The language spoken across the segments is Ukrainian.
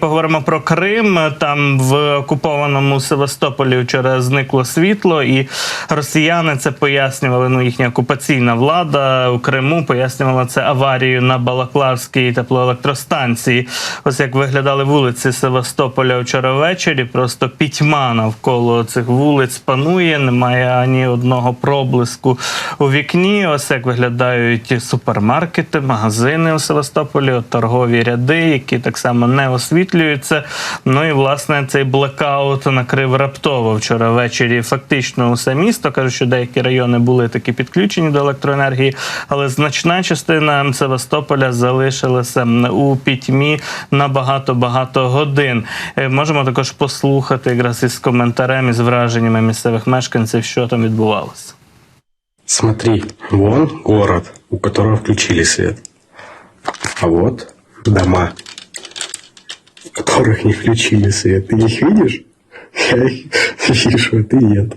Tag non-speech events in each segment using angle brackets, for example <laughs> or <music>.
поговоримо про Крим. Там в окупованому Севастополі вчора зникло світло, і росіяни це пояснювали. Ну їхня окупаційна влада у Криму пояснювала це аварією на Балаклавській теплоелектростанції. Ось як виглядали вулиці Севастополя вчора ввечері. Просто пітьма навколо цих вулиць панує. Немає ані одного проблиску у вікні. Ось як виглядають супермаркети, магазини у Севастополі, торгові ряди, які так само не освітлюються. Ну і власне цей блекаут накрив раптово вчора ввечері. Фактично усе місто кажуть, що деякі райони були такі підключені до електроенергії, але значна частина Севастополя залишилася у пітьмі на багато багато годин. Е, Можемо також послухати якраз із коментарем із враженнями місцевих мешканців, що там відбувалося. Смотри, вон город, у которого включили свет. А вот дома, у которых не включили свет. Ты их видишь? <laughs> Я их вижу, а ты нет.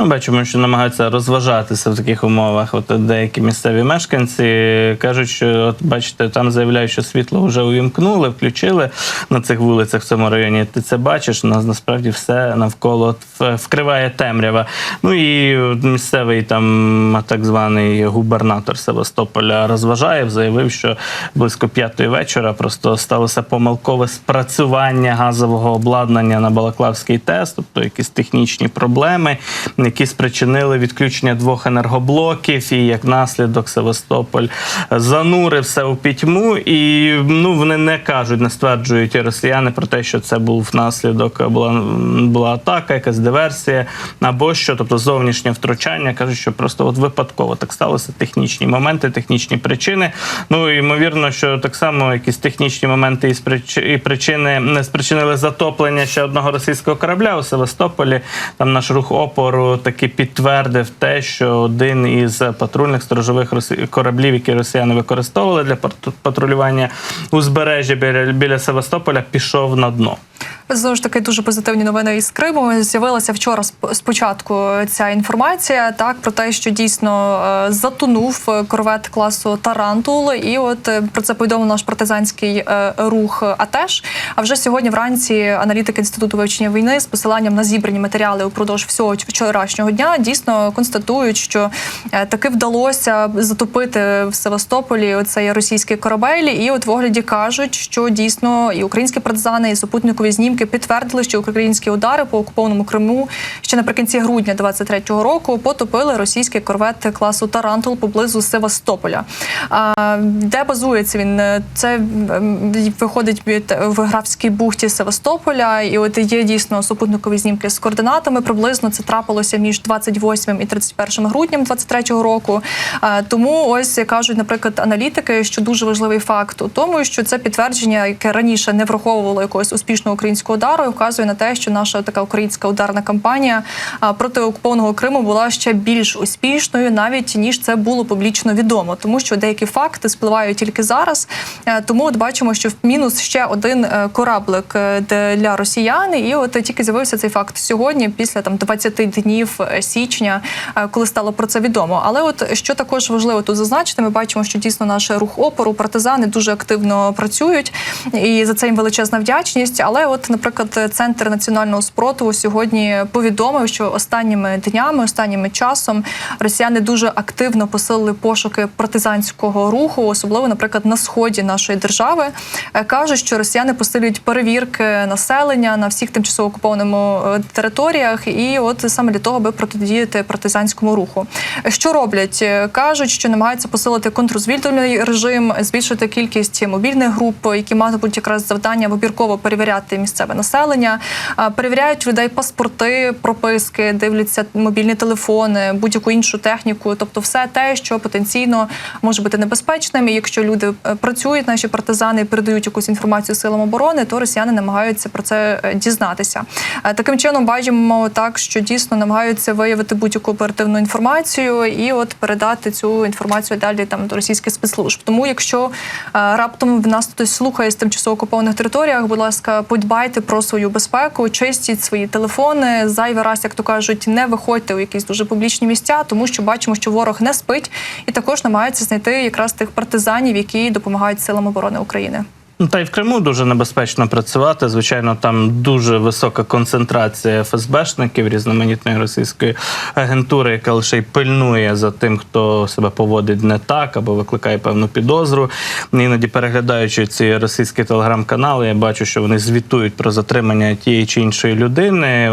Ну, бачимо, що намагаються розважатися в таких умовах. От деякі місцеві мешканці кажуть, що от бачите, там заявляють, що світло вже увімкнули, включили на цих вулицях в цьому районі. Ти це бачиш, у нас насправді все навколо вкриває темрява. Ну і місцевий там так званий губернатор Севастополя розважає, заявив, що близько п'ятої вечора просто сталося помилкове спрацювання газового обладнання на Балаклавський ТЕС, тобто якісь технічні проблеми, які спричинили відключення двох енергоблоків, і як наслідок Севастополь занурився у пітьму. І ну вони не кажуть, не стверджують росіяни про те, що це був наслідок, була, була атака, якась диверсія або що, тобто зовнішнє втручання. кажуть, що просто от випадково так сталося. Технічні моменти, технічні причини. Ну ймовірно, що так само якісь технічні моменти і причини не спричинили затоплення ще одного російського корабля у Севастополі. Там наш рух опору таки підтвердив те, що один із патрульних сторожових кораблів, які росіяни використовували для патрулювання узбережжя біля, Севастополя, пішов на дно. Знову ж таки дуже позитивні новини із Криму. З'явилася вчора сп- спочатку ця інформація так про те, що дійсно е, затонув корвет класу Тарантул, і от е, про це повідомив наш партизанський е, рух. АТЕШ. А вже сьогодні вранці аналітики інституту вивчення війни з посиланням на зібрані матеріали упродовж всього вчорашнього дня дійсно констатують, що таки вдалося затопити в Севастополі оцей російський корабель. І от в огляді кажуть, що дійсно і українські партизани, і супутникові знімки підтвердили, що українські удари по окупованому Криму ще наприкінці грудня 23-го року потопили російський корвет класу Тарантул поблизу Севастополя. А, де базується він? Це виходить від в Графській бухті Севастополя, і от є дійсно супутникові знімки з координатами. Приблизно це трапилося між 28 і 31 грудням 23-го року. Тому ось кажуть, наприклад, аналітики, що дуже важливий факт у тому, що це підтвердження, яке раніше не враховувало якогось успішного українського удару, вказує на те, що наша така українська ударна кампанія проти окупованого Криму була ще більш успішною, навіть ніж це було публічно відомо, тому що деякі факти спливають тільки зараз. Е, Тому от бачимо, що в мінус ще один е, кораблик е, для росіян, і от тільки з'явився цей факт сьогодні, після там 20 днів січня, коли стало про це відомо. Але от що також важливо тут зазначити, ми бачимо, що дійсно наш рух опору, партизани дуже активно працюють, і за це їм величезна вдячність. Але, от, наприклад, центр національного спротиву сьогодні повідомив, що останніми днями, останніми часом росіяни дуже активно посилили пошуки партизанського руху, особливо, наприклад, на сході нашої держави. Е, Кажуть, що росіяни посилюють перевірки населення на всіх тимчасово окупованому е, територіях, і от саме для того, аби протидіяти партизанському руху. Е, Що роблять? Кажуть, що намагаються посилити контррозвідувальний режим, збільшити кількість мобільних груп, які матимуть якраз завдання вибірково перевіряти місцеве населення, перевіряють людей паспорти, прописки, дивляться мобільні телефони, будь-яку іншу техніку, тобто все те, що потенційно може бути небезпечним. І якщо люди е, працюють, наші партизани передають якусь інформацію силам оборони, то росіяни намагаються про це е, дізнатися. Е, Таким чином бачимо так, що дійсно намагаються виявити будь-яку оперативну інформацію і от передати цю інформацію далі там до російських спецслужб. Тому, якщо раптом в нас хтось слухає з тимчасово окупованих територіях, будь ласка, подбайте про свою безпеку, чистіть свої телефони. Зайвий раз, як то кажуть, не виходьте у якісь дуже публічні місця, тому що бачимо, що ворог не спить і також намагається знайти якраз тих партизанів, які допомагають силам оборони України. Ну, та й в Криму дуже небезпечно працювати. Звичайно, там дуже висока концентрація ФСБшників різноманітної російської агентури, яка лише й пильнує за тим, хто себе поводить не так або викликає певну підозру. Іноді переглядаючи ці російські телеграм-канали, я бачу, що вони звітують про затримання тієї чи іншої людини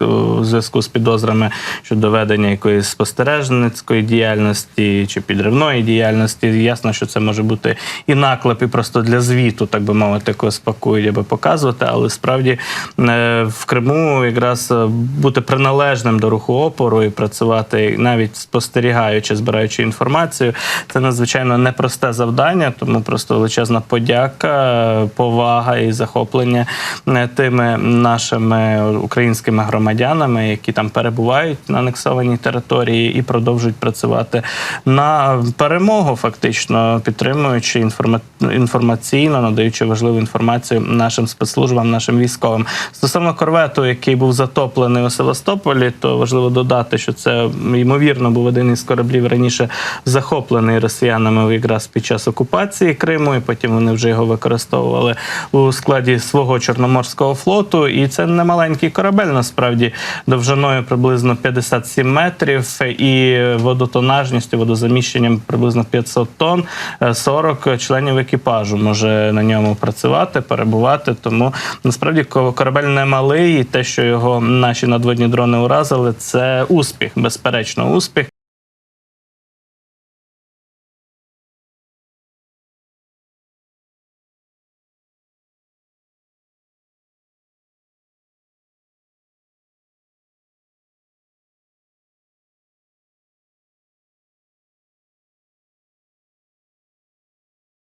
у зв'язку з підозрами щодо ведення якоїсь спостережницької діяльності чи підривної діяльності. Ясно, що це може бути і наклеп, і просто для звіту, так би мовити, когось пакують, аби показувати. Але справді е, в Криму якраз е, бути приналежним до руху опору і працювати навіть спостерігаючи, збираючи інформацію, це надзвичайно непросте завдання, тому просто величезна подяка, повага і захоплення е, тими нашими українськими громадянами, які там перебувають на анексованій території і продовжують працювати на перемогу, фактично підтримуючи інформа- інформаційно, надаючи важливу інформацію нашим спецслужбам, нашим військовим. Стосовно корвету, який був затоплений у Севастополі, то важливо додати, що це ймовірно був один із кораблів раніше захоплений росіянами якраз під час окупації Криму, і потім вони вже його використовували у складі свого чорноморського флоту. І це не маленький корабель, насправді довжиною приблизно 57 метрів і водотонажністю, водозаміщенням приблизно 500 тонн. Е, 40 членів екіпажу може на ньому працювати, перебувати. Тому насправді ко- корабель не малий, і те, що його наші надводні дрони уразили, це успіх, безперечно, успіх.